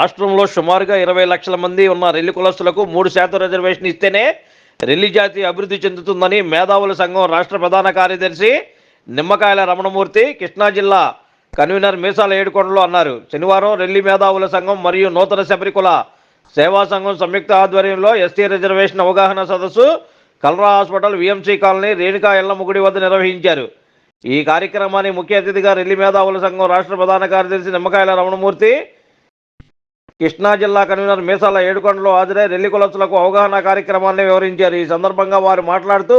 రాష్ట్రంలో సుమారుగా ఇరవై లక్షల మంది ఉన్న రెల్లి కులస్తులకు మూడు శాతం రిజర్వేషన్ ఇస్తేనే రెల్లి జాతి అభివృద్ధి చెందుతుందని మేధావుల సంఘం రాష్ట్ర ప్రధాన కార్యదర్శి నిమ్మకాయల రమణమూర్తి కృష్ణా జిల్లా కన్వీనర్ మీసాల ఏడుకొండలో అన్నారు. శనివారం రెల్లి మేధావుల సంఘం మరియు నూతన శబరికుల సేవా సంఘం సంయుక్త ఆధ్వర్యంలో ఎస్టీ రిజర్వేషన్ అవగాహన సదస్సు Kalra hospital VMC colony Renuka ఎల్లమ్మగుడి వద్ద నిర్వహించారు. ఈ కార్యక్రమాన్ని ముఖ్య అతిథిగా రెల్లి మేధావుల సంఘం రాష్ట్ర ప్రధాన కార్యదర్శి నిమ్మకాయల రమణమూర్తి కృష్ణా జిల్లా కన్వీనర్ మీసాల ఏడుకొండలో హాజరై రెల్లి కులస్తులకు అవగాహన కార్యక్రమాన్ని వివరించారు. ఈ సందర్భంగా వారు మాట్లాడుతూ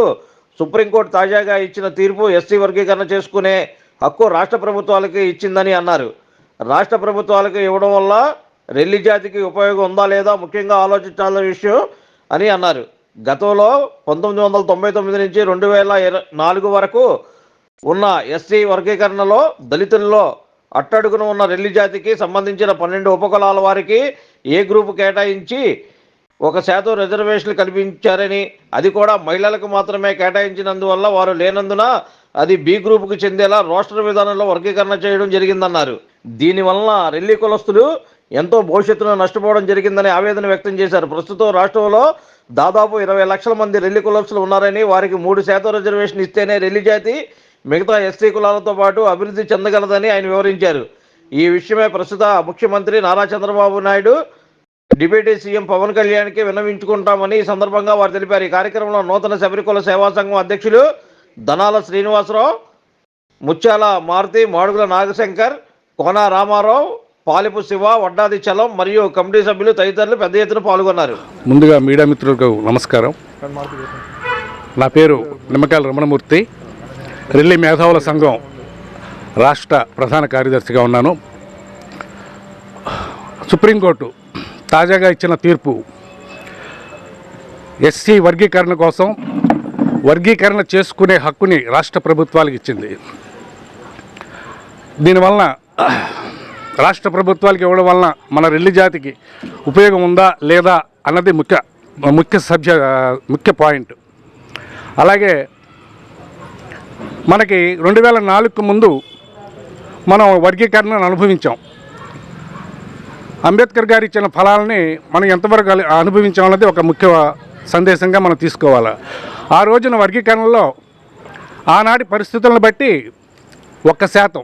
సుప్రీంకోర్టు తాజాగా ఇచ్చిన తీర్పు ఎస్సీ వర్గీకరణ చేసుకునే హక్కు రాష్ట్ర ప్రభుత్వాలకి ఇచ్చిందని అన్నారు. రాష్ట్ర ప్రభుత్వాలకు ఇవ్వడం వల్ల రెల్లి జాతికి ఉపయోగం ఉందా లేదా ముఖ్యంగా ఆలోచించాల్సిన విషయం అని అన్నారు. గతంలో పంతొమ్మిది వందల తొంభై తొమ్మిది నుంచి రెండు వేల నాలుగు వరకు ఉన్న ఎస్సీ వర్గీకరణలో దళితుల్లో అట్టడుగున ఉన్న రెల్లి జాతికి సంబంధించిన పన్నెండు ఉపకులాల వారికి ఏ గ్రూపు కేటాయించి ఒక శాతం రిజర్వేషన్లు కల్పించారని అది కూడా మహిళలకు మాత్రమే కేటాయించినందువల్ల వారు లేనందున అది బి గ్రూపుకు చెందేలా రోస్టర్ విధానంలో వర్గీకరణ చేయడం జరిగిందన్నారు. దీనివలన రెల్లి కులస్తులు ఎంతో భవిష్యత్తులో నష్టపోవడం జరిగిందని ఆవేదన వ్యక్తం చేశారు. ప్రస్తుతం రాష్ట్రంలో దాదాపు ఇరవై లక్షల మంది రెల్లి కులస్తులు ఉన్నారని వారికి మూడు శాతం రిజర్వేషన్ ఇస్తేనే రెల్లి జాతి మిగతా ఎస్టీ కులాలతో పాటు అభివృద్ధి చెందగలదని ఆయన వివరించారు. ఈ విషయమై ప్రస్తుత ముఖ్యమంత్రి నారా చంద్రబాబు నాయుడు డిప్యూటీ సీఎం పవన్ కళ్యాణ్కి విన్నవించుకుంటామని ఈ సందర్భంగా వారు తెలిపారు. ఈ కార్యక్రమంలో నూతన శబరికుల సేవా సంఘం అధ్యక్షులు ధనాల శ్రీనివాసరావు ముత్యాల మారుతి మాడుగుల నాగశంకర్ కోన రామారావు పాలిపు శివ వడ్డాది చలం మరియు కమిటీ సభ్యులు తదితరులు పెద్ద ఎత్తున పాల్గొన్నారు. ముందుగా మీడియా మిత్రులకు నమస్కారం. నా పేరు నిమ్మకాయల రమణమూర్తి. రెల్లి మేధావుల సంఘం రాష్ట్ర ప్రధాన కార్యదర్శిగా ఉన్నాను. సుప్రీంకోర్టు తాజాగా ఇచ్చిన తీర్పు ఎస్సీ వర్గీకరణ కోసం వర్గీకరణ చేసుకునే హక్కుని రాష్ట్ర ప్రభుత్వాలకు ఇచ్చింది. దీనివలన రాష్ట్ర ప్రభుత్వాలకు ఇవ్వడం వలన మన రెల్లి జాతికి ఉపయోగం ఉందా లేదా అన్నది ముఖ్య ముఖ్య సబ్జ ముఖ్య పాయింట్. అలాగే మనకి రెండు వేల నాలుగుకు ముందు మనం వర్గీకరణను అనుభవించాం. అంబేద్కర్ గారు ఇచ్చిన ఫలాలని మనం ఎంతవరకు అనుభవించామన్నది ఒక ముఖ్య సందేశంగా మనం తీసుకోవాలి. ఆ రోజున వర్గీకరణలో ఆనాటి పరిస్థితులను బట్టి ఒక్క శాతం.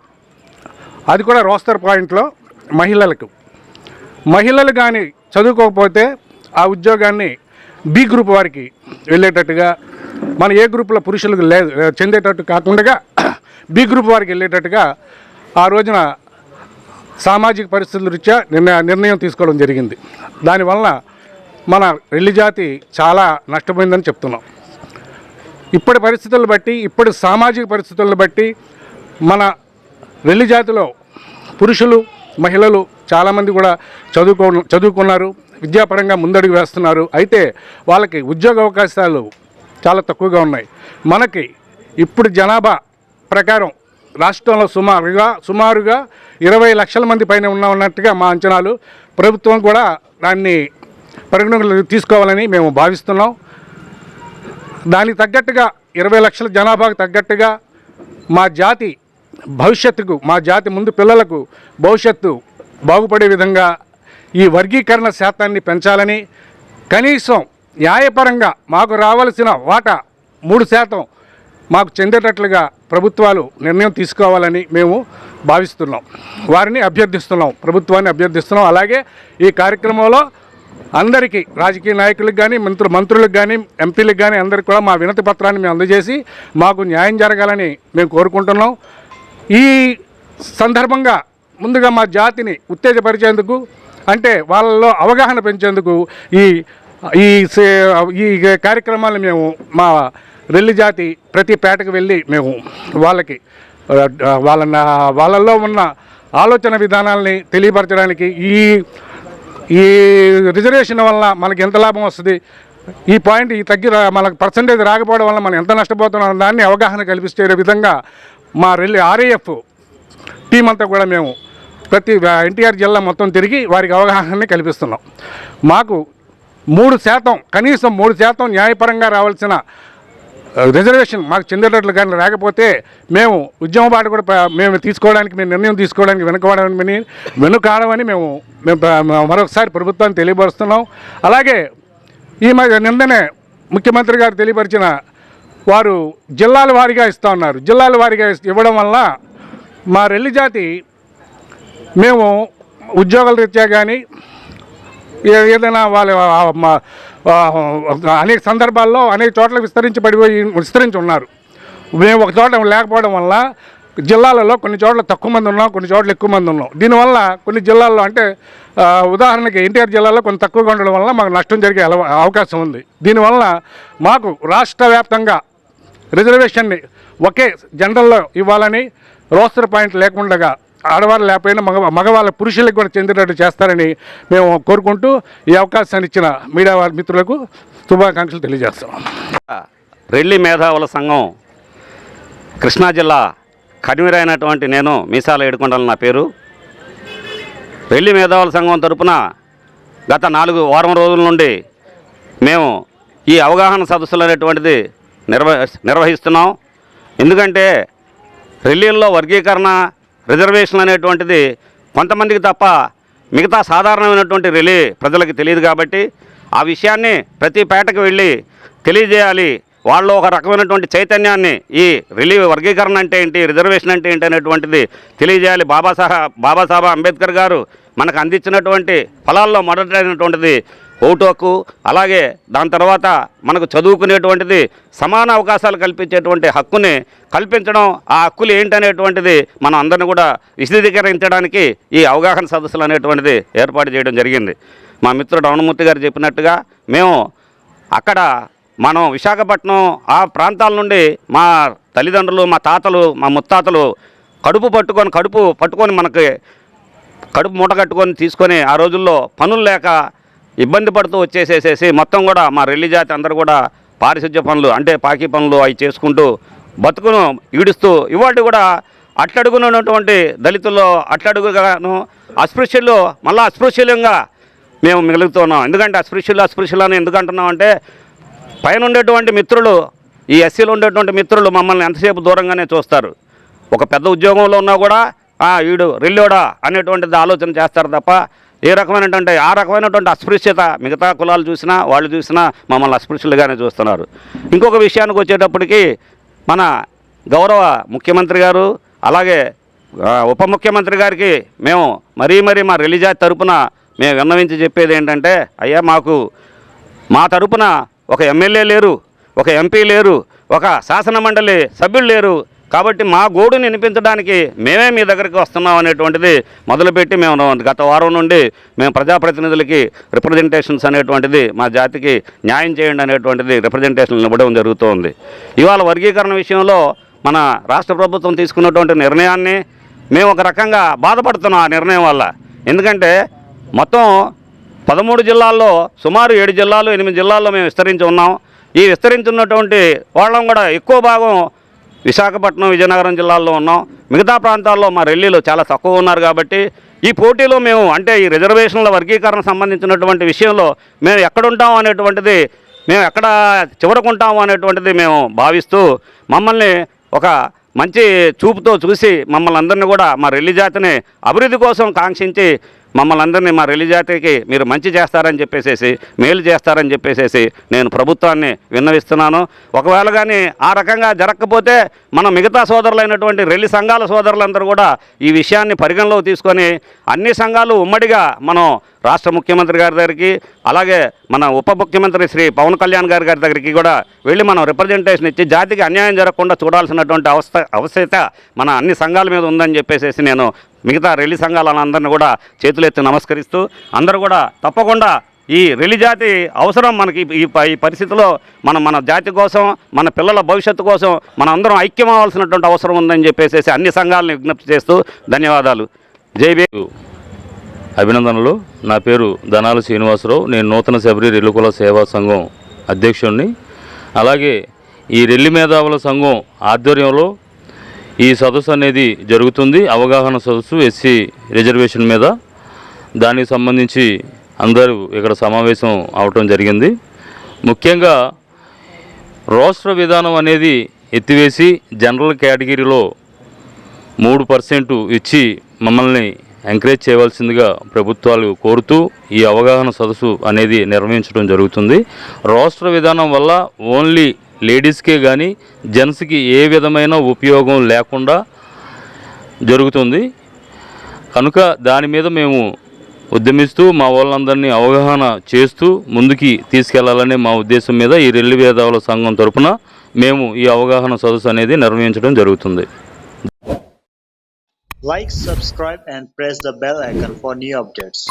అది కూడా రోస్టర్ పాయింట్లో మహిళలకు. మహిళలు కానీ చదువుకోకపోతే ఆ ఉద్యోగాన్ని బి గ్రూప్ వారికి వెళ్ళేటట్టుగా మన ఏ గ్రూప్లో పురుషులకు లే చెందేటట్టు కాకుండా బి గ్రూప్ వారికి వెళ్ళేటట్టుగా ఆ రోజున సామాజిక పరిస్థితుల రీత్యా నిర్ణయ నిర్ణయం తీసుకోవడం జరిగింది. దానివలన మన రెల్లి జాతి చాలా నష్టపోయిందని చెప్తున్నాం. ఇప్పటి పరిస్థితులను బట్టి ఇప్పటి సామాజిక పరిస్థితులను బట్టి మన రెల్లి జాతిలో పురుషులు మహిళలు చాలామంది కూడా చదువుకో చదువుకున్నారు విద్యాపరంగా ముందడుగు వేస్తున్నారు. అయితే వాళ్ళకి ఉద్యోగ అవకాశాలు చాలా తక్కువగా ఉన్నాయి. మనకి ఇప్పుడు జనాభా ప్రకారం రాష్ట్రంలో సుమారుగా సుమారుగా ఇరవై లక్షల మంది పైన ఉన్నట్టుగా మా అంచనాలు. ప్రభుత్వం కూడా దాన్ని పరిగణలోకి తీసుకోవాలని మేము భావిస్తున్నాం. దానికి తగ్గట్టుగా ఇరవై లక్షల జనాభాకు తగ్గట్టుగా మా జాతి భవిష్యత్తుకు మా జాతి ముందు పిల్లలకు భవిష్యత్తు బాగుపడే విధంగా ఈ వర్గీకరణ శాతాన్ని పెంచాలని కనీసం న్యాయపరంగా మాకు రావాల్సిన వాటా మూడు శాతం మాకు చెందేటట్లుగా ప్రభుత్వాలు నిర్ణయం తీసుకోవాలని మేము భావిస్తున్నాం. వారిని అభ్యర్థిస్తున్నాం. ప్రభుత్వాన్ని అభ్యర్థిస్తున్నాం. అలాగే ఈ కార్యక్రమంలో అందరికీ రాజకీయ నాయకులకు కానీ మంత్రు మంత్రులకు కానీ ఎంపీలకు కానీ అందరికీ కూడా మా వినతి పత్రాన్ని మేము అందజేసి మాకు న్యాయం జరగాలని మేము కోరుకుంటున్నాం. ఈ సందర్భంగా ముందుగా మా జాతిని ఉత్తేజపరిచేందుకు అంటే వాళ్ళలో అవగాహన పెంచేందుకు ఈ ఈ సే- ఈ కార్యక్రమాలు మేము మా రెల్లి జాతి ప్రతి పేటకు వెళ్ళి మేము వాళ్ళకి వాళ్ళ వాళ్ళల్లో ఉన్న ఆలోచన విధానాలని తెలియపరచడానికి ఈ ఈ రిజర్వేషన్ వల్ల మనకి ఎంత లాభం వస్తుంది ఈ పాయింట్ ఈ తగ్గి మనకు పర్సంటేజ్ రాకపోవడం వల్ల మనం ఎంత నష్టపోతున్నాం దాన్ని అవగాహన కల్పిస్తే విధంగా మా రెల్లి ఆర్ఏఎఫ్ టీం అంతా కూడా మేము ప్రతి ఎన్టీఆర్ జిల్లా మొత్తం తిరిగి వారికి అవగాహనని కల్పిస్తున్నాం. మాకు మూడు శాతం కనీసం మూడు శాతం న్యాయపరంగా రావాల్సిన రిజర్వేషన్ మాకు చెందేటట్లు కానీ లేకపోతే మేము ఉద్యమ బాట కూడా మేము తీసుకోవడానికి మేము నిర్ణయం తీసుకోవడానికి వెనుకబడమని వెనుకాడమని మేము మేము మరొకసారి ప్రభుత్వాన్ని తెలియపరుస్తున్నాం. అలాగే ఈ మధ్య నిన్ననే ముఖ్యమంత్రి గారు తెలియపరిచిన వారు జిల్లాల వారీగా ఇస్తూ ఉన్నారు. జిల్లాల వారీగా ఇవ్వడం వల్ల మా రెల్లి జాతి మేము ఉద్యోగాల రీత్యా కానీ ఏదైనా వాళ్ళ అనేక సందర్భాల్లో అనేక చోట్ల విస్తరించి పడిపోయి విస్తరించి ఉన్నారు. మేము ఒక చోట లేకపోవడం వల్ల జిల్లాలలో కొన్ని చోట్ల తక్కువ మంది ఉన్నాం కొన్ని చోట్ల ఎక్కువ మంది ఉన్నాం. దీనివల్ల కొన్ని జిల్లాల్లో అంటే ఉదాహరణకి ఎన్టీఆర్ జిల్లాలో కొంచెం తక్కువగా ఉండడం వల్ల మాకు నష్టం జరిగే అవకాశం ఉంది. దీనివల్ల మాకు రాష్ట్ర వ్యాప్తంగా రిజర్వేషన్ని ఒకే జనరల్లో ఇవ్వాలని రోస్టర్ పాయింట్ లేకుండా ఆడవాళ్ళు లేకపోయినా మగ మగవాళ్ళ పురుషులకు కూడా చెందినట్టు చేస్తారని మేము కోరుకుంటూ ఈ అవకాశాన్ని ఇచ్చిన మీడియా వారి మిత్రులకు శుభాకాంక్షలు తెలియజేస్తాం. రెల్లి మేధావుల సంఘం కృష్ణా జిల్లా కడిమిరైనటువంటి నేను మీసాల ఏడుకొండలు నా పేరు. రెల్లి మేధావుల సంఘం తరపున గత నాలుగు వారం రోజుల నుండి మేము ఈ అవగాహన సదస్సులు అనేటువంటిది నిర్వ నిర్వహిస్తున్నాం. ఎందుకంటే రెల్లీల్లో వర్గీకరణ రిజర్వేషన్ అనేటువంటిది కొంతమందికి తప్ప మిగతా సాధారణమైనటువంటి రిలీ ప్రజలకు తెలియదు కాబట్టి ఆ విషయాన్ని ప్రతి పేటకు వెళ్ళి తెలియజేయాలి. వాళ్ళు ఒక రకమైనటువంటి చైతన్యాన్ని ఈ రిలీవ్ వర్గీకరణ అంటే ఏంటి రిజర్వేషన్ అంటే ఏంటి అనేటువంటిది తెలియజేయాలి. బాబాసాహెబ్ బాబాసాహెబ్ అంబేద్కర్ గారు మనకు అందించినటువంటి ఫలాల్లో మొదటైనటువంటిది ఓటు హక్కు అలాగే దాని తర్వాత మనకు చదువుకునేటువంటిది సమాన అవకాశాలు కల్పించేటువంటి హక్కుని కల్పించడం ఆ హక్కులు ఏంటనేటువంటిది మనం అందరిని కూడా విశదీకరించడానికి ఈ అవగాహన సదస్సులు అనేటువంటిది ఏర్పాటు చేయడం జరిగింది. మా మిత్రుడు రమణమూర్తి గారు చెప్పినట్టుగా మేము అక్కడ మనం విశాఖపట్నం ఆ ప్రాంతాల నుండి మా తల్లిదండ్రులు మా తాతలు మా ముత్తాతలు కడుపు పట్టుకొని కడుపు పట్టుకొని మనకి కడుపు మూట కట్టుకొని తీసుకొని ఆ రోజుల్లో పనులు లేక ఇబ్బంది పడుతూ వచ్చేసేసేసి మొత్తం కూడా మా రెల్లి జాతి అందరూ కూడా పారిశుద్ధ్య పనులు అంటే పాకి పనులు అవి చేసుకుంటూ బతుకును ఈడుస్తూ ఇవాళ కూడా అట్టడుగునటువంటి దళితుల్లో అట్టడుగుగాను అస్పృశ్యులు మళ్ళీ అస్పృశ్యులంగా మేము మిగులుతున్నాం ఎందుకంటే అస్పృశ్యులు అస్పృశ్యులు అని ఎందుకు అంటున్నాం అంటే పైన ఉండేటువంటి మిత్రులు ఈ ఎస్సీలో ఉండేటువంటి మిత్రులు మమ్మల్ని ఎంతసేపు దూరంగానే చూస్తారు. ఒక పెద్ద ఉద్యోగంలో ఉన్నా కూడా వీడు రెల్లోడా అనేటువంటిది ఆలోచన చేస్తారు తప్ప ఏ రకమైనటువంటి ఆ రకమైనటువంటి అస్పృశ్యత మిగతా కులాలు చూసినా వాళ్ళు చూసినా మమ్మల్ని అస్పృశ్యులుగానే చూస్తున్నారు. ఇంకొక విషయానికి వచ్చేటప్పటికి మన గౌరవ ముఖ్యమంత్రి గారు అలాగే ఉప ముఖ్యమంత్రి గారికి మేము మరీ మరీ మా రిలీజా తరపున మేము విన్నవించి చెప్పేది ఏంటంటే అయ్యా మాకు మా తరపున ఒక ఎమ్మెల్యే లేరు ఒక ఎంపీ లేరు ఒక శాసన మండలి సభ్యులు లేరు కాబట్టి మా గోడుని వినిపించడానికి మేమే మీ దగ్గరికి వస్తున్నాం అనేటువంటిది మొదలుపెట్టి మేము గత వారం నుండి మేము ప్రజాప్రతినిధులకి రిప్రజెంటేషన్స్ అనేటువంటిది మా జాతికి న్యాయం చేయండి అనేటువంటిది రిప్రజెంటేషన్లు ఇవ్వడం జరుగుతోంది. ఇవాళ వర్గీకరణ విషయంలో మన రాష్ట్ర ప్రభుత్వం తీసుకున్నటువంటి నిర్ణయాన్ని మేము ఒక రకంగా బాధపడుతున్నాం ఆ నిర్ణయం వల్ల. ఎందుకంటే మొత్తం పదమూడు జిల్లాల్లో సుమారు ఏడు జిల్లాలు ఎనిమిది జిల్లాల్లో మేము విస్తరించి ఉన్నాం. ఈ విస్తరించున్నటువంటి వాళ్ళం కూడా ఎక్కువ భాగం విశాఖపట్నం విజయనగరం జిల్లాల్లో ఉన్నాం. మిగతా ప్రాంతాల్లో మా రెల్లీలు చాలా తక్కువ ఉన్నారు కాబట్టి ఈ పోటీలో మేము అంటే ఈ రిజర్వేషన్ల వర్గీకరణ సంబంధించినటువంటి విషయంలో మేము ఎక్కడుంటాం అనేటువంటిది మేము ఎక్కడ చివరకుంటాము అనేటువంటిది మేము భావిస్తూ మమ్మల్ని ఒక మంచి చూపుతో చూసి మమ్మల్ని అందరినీ కూడా మా రెల్లి జాతిని అభివృద్ధి కోసం కాంక్షించి మమ్మల్ని అందరినీ మా రెల్లి జాతికి మీరు మంచి చేస్తారని చెప్పేసేసి మేలు చేస్తారని చెప్పేసేసి నేను ప్రభుత్వాన్ని విన్నవిస్తున్నాను. ఒకవేళ కానీ ఆ రకంగా జరగకపోతే మన మిగతా సోదరులైనటువంటి రెల్లి సంఘాల సోదరులందరూ కూడా ఈ విషయాన్ని పరిగణలోకి తీసుకొని అన్ని సంఘాలు ఉమ్మడిగా మనం రాష్ట్ర ముఖ్యమంత్రి గారి దగ్గరికి అలాగే మన ఉప ముఖ్యమంత్రి శ్రీ పవన్ కళ్యాణ్ గారి గారి దగ్గరికి కూడా వెళ్ళి మనం రిప్రజెంటేషన్ ఇచ్చి జాతికి అన్యాయం జరగకుండా చూడాల్సినటువంటి అవస్థ అవశ్యత మన అన్ని సంఘాల మీద ఉందని చెప్పేసి నేను మిగతా రెల్లి సంఘాలందరినీ కూడా చేతులెత్తి నమస్కరిస్తూ అందరూ కూడా తప్పకుండా ఈ రెల్లి జాతి అవసరం మనకి ఈ ప- ఈ పరిస్థితిలో మనం మన జాతి కోసం మన పిల్లల భవిష్యత్తు కోసం మన అందరం ఐక్యం అవ్వాల్సినటువంటి అవసరం ఉందని చెప్పేసి అన్ని సంఘాలను విజ్ఞప్తి చేస్తూ ధన్యవాదాలు. జై అభినందనలు. నా పేరు ధనాల శ్రీనివాసరావు. నేను నూతన శబరి రెల్లుకుల సేవా సంఘం అధ్యక్షుడిని అలాగే ఈ రెల్లి మేధావుల సంఘం ఆధ్వర్యంలో ఈ సదస్సు అనేది జరుగుతుంది. అవగాహన సదస్సు ఎస్సీ రిజర్వేషన్ మీద. దానికి సంబంధించి అందరూ ఇక్కడ సమావేశం అవటం జరిగింది. ముఖ్యంగా రోస్టర్ విధానం అనేది ఎత్తివేసి జనరల్ కేటగిరీలో మూడు పర్సెంట్ ఇచ్చి మమ్మల్ని ఎంకరేజ్ చేయవలసిందిగా ప్రభుత్వాలు కోరుతూ ఈ అవగాహన సదస్సు అనేది నిర్వహించడం జరుగుతుంది. రోస్టర్ విధానం వల్ల ఓన్లీ లేడీస్కే కానీ జెంట్స్కి ఏ విధమైన ఉపయోగం లేకుండా జరుగుతుంది. కనుక దాని మీద మేము ఉద్యమిస్తూ మా వాళ్ళందరినీ అవగాహన చేస్తూ ముందుకి తీసుకెళ్ళాలనే మా ఉద్దేశం మీద ఈ రెల్లి వేదావుల సంఘం తరపున మేము ఈ అవగాహన సదస్సు అనేది నిర్వహించడం జరుగుతుంది. Like subscribe and press the bell icon for new updates